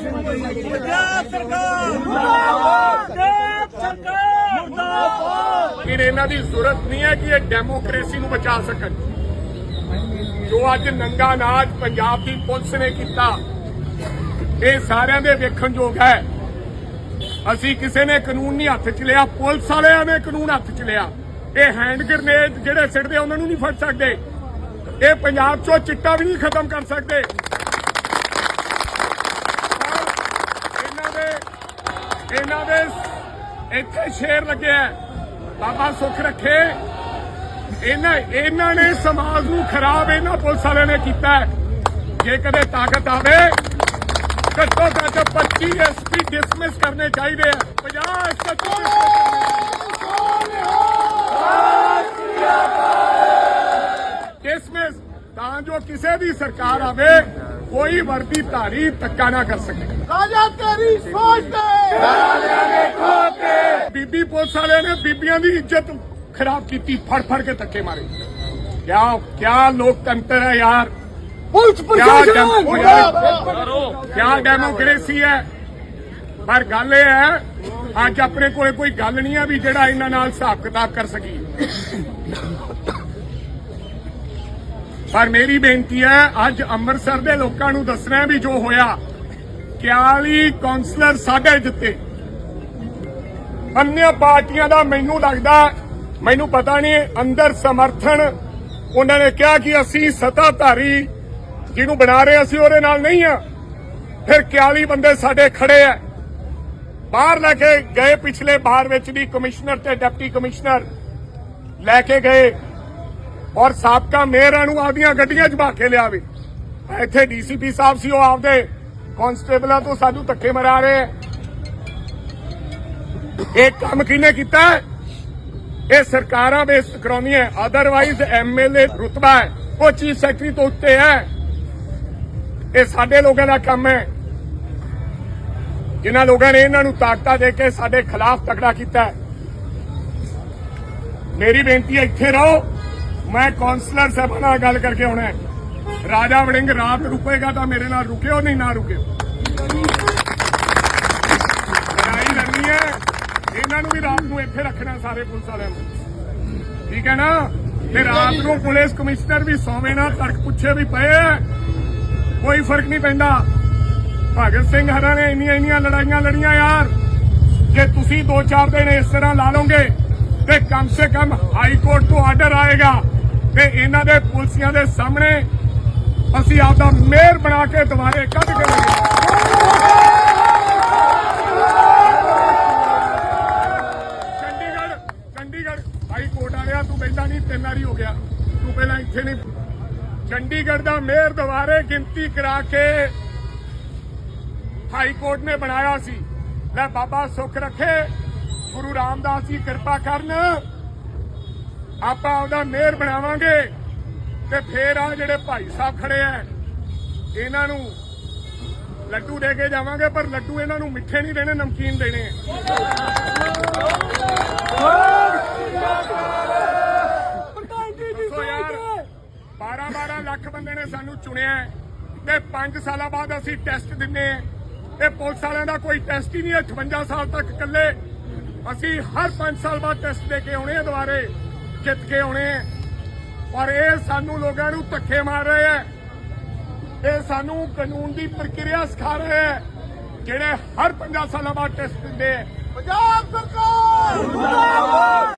ਪੰਜਾਬ ਸਰਕਾਰ ਮੁਰਦਾਬਾਦ ਪੰਜਾਬ ਸਰਕਾਰ ਮੁਰਦਾਬਾਦ ਲੇਕਿਨ ਇਹਨਾਂ ਦੀ ਜ਼ਰੂਰਤ ਨਹੀਂ ਹੈ ਕਿ ਇਹ ਡੈਮੋਕ੍ਰੇਸੀ ਨੂੰ ਬਚਾ ਸਕਣ ਜੋ ਅੱਜ ਨੰਗਾ ਨਾਚ ਪੰਜਾਬ ਦੀ ਪੁਲਿਸ ਨੇ ਕੀਤਾ ਇਹ ਸਾਰਿਆਂ ਦੇ ਵੇਖਣ ਯੋਗ ਹੈ ਅਸੀਂ ਕਿਸੇ ਨੇ ਕਾਨੂੰਨ ਨਹੀਂ ਹੱਥ 'ਚ ਲਿਆ ਪੁਲਿਸ ਵਾਲਿਆਂ ਨੇ ਕਾਨੂੰਨ ਹੱਥ 'ਚ ਲਿਆ ਇਹ ਹੈਂਡ ਗ੍ਰਨੇਡ ਜਿਹੜੇ ਸਿੱਟਦੇ ਉਹਨਾਂ ਨੂੰ ਨਹੀਂ ਫੜ ਸਕਦੇ ਇਹ ਪੰਜਾਬ 'ਚੋਂ ਚਿੱਟਾ ਵੀ ਨਹੀਂ ਖਤਮ ਕਰ ਸਕਦੇ ਇਹਨਾਂ ਦੇ ਇਹਨਾਂ ਦੇ ਇੱਥੇ ਸ਼ੇਰ ਲੱਗਿਆ ਬਾਬਾ ਸੁੱਖ ਰੱਖੇ। ਇਹਨਾਂ ਇਹਨਾਂ ਨੇ ਸਮਾਜ ਨੂੰ ਖਰਾਬ ਇਹਨਾਂ ਪੁਲਿਸ ਵਾਲਿਆਂ ਨੇ ਕੀਤਾ ਜੇ ਕਦੇ ਤਾਕਤ ਆਵੇ, ਘੱਟੋ ਘੱਟ 25 ਐਸਪੀ ਡਿਸਮਿਸ ਕਰਨੇ ਚਾਹੀਦੇ ਆ। 50 ਐਸਪੀ ਡਿਸਮਿਸ ਤਾਂ ਜੋ ਕਿਸੇ ਦੀ ਸਰਕਾਰ ਆਵੇ, ਕੋਈ ਵਰਦੀ ਧਾਰੀ ਧੱਕਾ ਨਾ ਕਰ ਸਕੇ। ਰਾਜਾ ਤੇਰੀ ਸੋਚ ਤੇ ਪੁਲਿਸ ਵਾਲਿਆਂ ਨੇ ਬੀਬੀਆਂ ਦੀ ਇੱਜ਼ਤ ਖਰਾਬ ਕੀਤੀ ਫੜ ਫੜ ਕੇ ਧੱਕੇ ਮਾਰੇ। ਕਿਆ ਕਿਆ ਲੋਕਤੰਤਰ ਹੈ ਯਾਰ। ਪੁਲਿਸ ਡੈਮ- ਕਿਆ ਡੈਮੋਕ੍ਰੇਸੀ ਹੈ? ਪਰ ਗੱਲ ਇਹ ਹੈ ਅੱਜ ਆਪਣੇ ਕੋਲੇ ਕੋਈ ਗੱਲ ਨਹੀਂ ਹੈ ਵੀ ਜਿਹੜਾ ਇਹਨਾਂ ਨਾਲ ਹਿਸਾਬ ਕਿਤਾਬ ਕਰ ਸਕੀ। ਪਰ ਮੇਰੀ ਬੇਨਤੀ ਹੈ ਅੱਜ ਅੰਮ੍ਰਿਤਸਰ ਦੇ ਲੋਕਾਂ ਨੂੰ ਦੱਸਣਾ ਵੀ ਜੋ ਹੋਇਆ 41 ਕਾਉਂਸਲਰ ਸਾਡੇ ਜਿੱਤੇ। ਅੰਨ੍‍ය ਪਾਰਟੀਆਂ ਦਾ ਮੈਨੂੰ ਲੱਗਦਾ, ਮੈਨੂੰ ਪਤਾ ਨਹੀਂ, ਅੰਦਰ ਸਮਰਥਨ, ਉਹਨਾਂ ਨੇ ਕਿਹਾ ਕਿ ਅਸੀਂ ਸਤਾਧਾਰੀ ਜਿਹਨੂੰ ਬਣਾ ਰਹੇ ਅਸੀਂ ਉਹਦੇ ਨਾਲ ਨਹੀਂ ਆ ਫਿਰ 41 ਬੰਦੇ ਸਾਡੇ ਖੜੇ ਆ। ਬਾਹਰ ਲੈ ਕੇ ਗਏ ਪਿਛਲੇ ਬਾਹਰ ਵਿੱਚ ਵੀ ਕਮਿਸ਼ਨਰ ਤੇ ਡਿਪਟੀ ਕਮਿਸ਼ਨਰ ਲੈ ਕੇ ਗਏ। ਔਰ ਸਾਬਕਾ ਮੇਅਰਾਂ ਨੂੰ ਆਪਦੀਆਂ ਗੱਡੀਆਂ 'ਚ ਬਾ ਕੇ ਲਿਆਵੇ। ਇੱਥੇ ਡੀਸੀਪੀ ਸਾਹਿਬ ਸੀ, ਉਹ ਆਪਦੇ ਕਾਂਸਟੇਬਲਾਂ ਤੋਂ ਸਾਨੂੰ ਧੱਕੇ ਮਰਾ ਰਹੇ ਆ। ਇਹ ਕੰਮ ਕਿਹਨੇ ਕੀਤਾ? ਇਹ ਸਰਕਾਰਾਂ ਬੇਸਤ ਕਰਾਉਂਦੀਆਂ ਅਦਰਵਾਈਜ਼ ਐਮਐਲਏ ਰੁਤਬਾ ਹੈ। ਉਹ ਚੀਫ ਸੈਕਟਰੀ ਤੋਂ ਉੱਤੇ ਹੈ। ਇਹ ਸਾਡੇ ਲੋਕਾਂ ਦਾ ਕੰਮ ਹੈ। ਜਿਨ੍ਹਾਂ ਲੋਕਾਂ ਨੇ ਇਹਨਾਂ ਨੂੰ ਤਾਕਤਾਂ ਦੇ ਕੇ ਸਾਡੇ ਖਿਲਾਫ ਤਕੜਾ ਕੀਤਾ ਮੇਰੀ ਬੇਨਤੀ ਹੈ, ਇੱਥੇ ਰਹੋ। ਮੈਂ ਕਾਉਂਸਲਰ ਸਾਹਿਬਾਂ ਨਾਲ ਗੱਲ ਕਰਕੇ ਆਉਣਾ ਰਾਜਾ ਵੜਿੰਗ ਰਾਤ ਰੁਕੇਗਾ ਤਾਂ ਮੇਰੇ ਨਾਲ ਰੁਕਿਓ, ਨਹੀਂ ਨਾ ਰੁਕਿਓ। ਇਹਨਾਂ ਨੂੰ ਵੀ ਰਾਤ ਨੂੰ ਇੱਥੇ ਰੱਖਣਾ ਸਾਰੇ ਪੁਲਿਸ ਵਾਲਿਆਂ ਨੂੰ। ਠੀਕ ਹੈ ਨਾ? ਤੇ ਰਾਤ ਨੂੰ ਪੁਲਿਸ ਕਮਿਸ਼ਨਰ ਵੀ ਸੌਵੇਂ ਨਾ, ਤੜਕ ਪੁੱਛੇ ਵੀ ਪਏ ਕੋਈ ਫ਼ਰਕ ਨਹੀਂ ਪੈਂਦਾ। ਭਗਤ ਸਿੰਘ ਹਰਾਂ ਨੇ ਇੰਨੀਆਂ ਇੰਨੀਆਂ ਲੜਾਈਆਂ ਲੜੀਆਂ ਯਾਰ। ਜੇ ਤੁਸੀਂ 2-4 ਦਿਨ ਇਸ ਤਰ੍ਹਾਂ ਲਾ ਲਓਗੇ, ਤੇ ਕਮ ਸੇ ਕਮ ਹਾਈ ਕੋਰਟ ਤੋਂ ਆਰਡਰ ਆਏਗਾ। ਤੇ ਇਹਨਾਂ ਦੇ ਪੁਲਸੀਆਂ ਦੇ ਸਾਹਮਣੇ ਅਸੀਂ ਆਪਦਾ ਮੇਅਰ ਬਣਾ ਕੇ ਦੁਬਾਰੇ ਕੱਢ ਕੇ ਲਵਾਂਗੇ ਚੰਡੀਗੜ੍ਹ ਚੰਡੀਗੜ੍ਹ ਹਾਈ ਕੋਰਟ ਵਾਲਿਆ ਨਹੀਂ, ਤਿੰਨ ਵਾਰੀ ਹੋ ਗਿਆ। ਤੂੰ ਪਹਿਲਾਂ ਇੱਥੇ ਨਹੀਂ। ਚੰਡੀਗੜ੍ਹ ਦਾ ਮੇਅਰ ਦੁਬਾਰੇ ਗਿਣਤੀ ਕਰਾ ਕੇ ਹਾਈ ਕੋਰਟ ਨੇ ਬਣਾਇਆ ਸੀ। ਲੈ ਬਾਬਾ ਸੁੱਖ ਰੱਖੇ। ਗੁਰੂ ਰਾਮਦਾਸ ਜੀ ਕਿਰਪਾ ਕਰਨ। ਆਪਾਂ ਉਹਦਾ ਮੇਅਰ ਬਣਾਵਾਂਗੇ। ਤੇ ਫੇਰ ਆ ਜਿਹੜੇ ਭਾਈ ਸਾਹਿਬ ਖੜੇ ਆ, ਇਹਨਾਂ ਨੂੰ ਲੱਡੂ ਦੇ ਕੇ ਜਾਵਾਂਗੇ, ਪਰ ਲੱਡੂ ਇਹਨਾਂ ਨੂੰ ਮਿੱਠੇ ਨਹੀਂ ਦੇਣੇ, ਨਮਕੀਨ ਦੇਣੇ ਆ ਦੱਸੋ ਯਾਰ 12 12 ਲੱਖ ਬੰਦੇ ਨੇ ਸਾਨੂੰ ਚੁਣਿਆ ਤੇ 5 ਸਾਲਾਂ ਬਾਅਦ ਅਸੀਂ ਟੈਸਟ ਦਿੰਨੇ ਇਹ ਪੁਲਿਸ ਵਾਲਿਆਂ ਦਾ ਕੋਈ ਟੈਸਟ ਹੀ ਨਹੀਂ ਹੈ 58 ਸਾਲ ਤੱਕ ਇਕੱਲੇ। ਅਸੀਂ ਹਰ 5 ਸਾਲ ਬਾਅਦ ਟੈਸਟ ਦੇ ਕੇ ਆਉਣੇ ਆ ਦੁਬਾਰੇ, ਜਿੱਤ ਕੇ ਆਉਣੇ ਆ। ਪਰ ਇਹ ਸਾਨੂੰ ਲੋਕਾਂ ਨੂੰ ਧੱਕੇ ਮਾਰ ਰਹੇ ਆ। ਇਹ ਸਾਨੂੰ ਕਾਨੂੰਨ ਦੀ ਪ੍ਰਕਿਰਿਆ ਸਿਖਾ ਰਹੇ ਆ। ਜਿਹੜੇ ਹਰ 50 ਸਾਲਾਂ ਬਾਅਦ ਟੈਸਟ ਦਿੰਦੇ ਆ। ਪੰਜਾਬ ਸਰਕਾਰ!